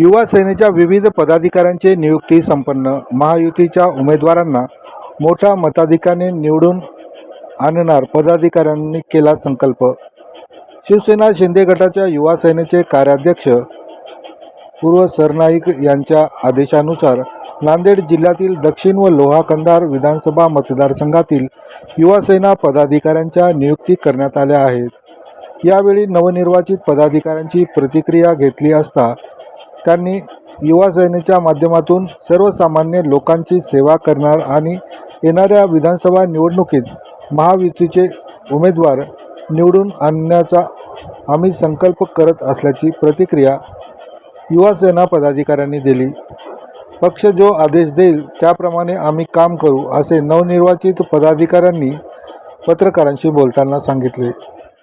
युवा सेनेच्या विविध पदाधिकाऱ्यांचे नियुक्ती संपन्न. महायुतीच्या उमेदवारांना मोठ्या मताधिकाने निवडून आणणार पदाधिकाऱ्यांनी केला संकल्प. शिवसेना शिंदे गटाच्या युवा सेनेचे कार्याध्यक्ष पूर्व सरनाईक यांच्या आदेशानुसार नांदेड जिल्ह्यातील दक्षिण व लोहा कंधार विधानसभा मतदारसंघातील युवासेना पदाधिकाऱ्यांच्या नियुक्ती करण्यात आल्या आहेत. यावेळी नवनिर्वाचित पदाधिकाऱ्यांची प्रतिक्रिया घेतली असता त्यांनी युवा सेनेच्या माध्यमातून सर्वसामान्य लोकांची सेवा करणार आणि येणाऱ्या विधानसभा निवडणुकीत महायुतीचे उमेदवार निवडून आणण्याचा आम्ही संकल्प करत असल्याची प्रतिक्रिया युवासेना पदाधिकाऱ्यांनी दिली. पक्ष जो आदेश देईल त्याप्रमाणे आम्ही काम करू असे नवनिर्वाचित पदाधिकाऱ्यांनी पत्रकारांशी बोलताना सांगितले.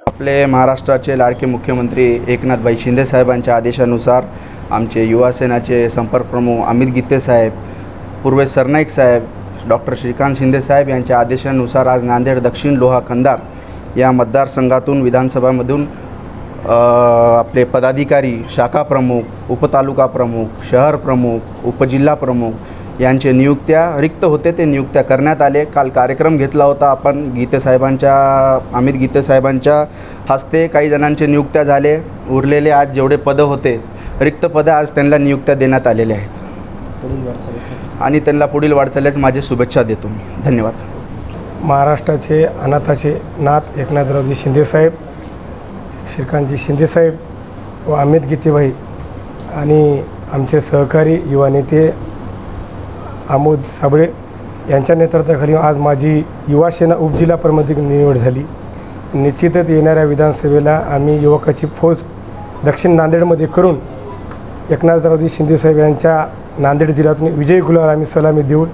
आपले महाराष्ट्राचे लाडके मुख्यमंत्री एकनाथभाई शिंदे साहेबांच्या आदेशानुसार आमचे युवासेनाचे संपर्क प्रमुख अमित गीते साहेब पूर्वेश सरनाईक साहेब डॉक्टर श्रीकांत शिंदे साहेब यांच्या आदेशानुसार आज नांदेड दक्षिण लोहा कंदार या मतदारसंघातून विधानसभामधून आपले पदाधिकारी शाखा प्रमुख उपतालुका प्रमुख शहर प्रमुख उपजिल्हा प्रमुख यांचे नियुक्त्या रिक्त होते. ते नियुक्त्या करण्यात आले. काल कार्यक्रम घेतला होता आपण. गीतेसाहेबांच्या अमित गीते साहेबांच्या हस्ते काही जणांचे नियुक्त्या झाले. उरलेले आज जेवढे पदं होते रिक्त पदं आज त्यांना नियुक्त्या देण्यात आलेल्या आहेत. आणि त्यांना पुढील वाटचालीत माझे शुभेच्छा देतो. मी धन्यवाद. महाराष्ट्राचे अनाथाचे नाथ एकनाथरावजी शिंदेसाहेब श्रीकांतजी शिंदेसाहेब व अमित गीतेभाई आणि आमचे सहकारी युवा नेते आमोद साबळे यांच्या नेतृत्वाखाली आज माझी युवा सेना उपजिल्हा प्रमुख निवड झाली. निश्चितच येणाऱ्या विधानसभेला आम्ही युवकाची फौज दक्षिण नांदेडमध्ये करून एकनाथरावजी शिंदेसाहेब यांच्या नांदेड जिल्ह्यातून विजयी गुलाल आम्ही सलामी देऊन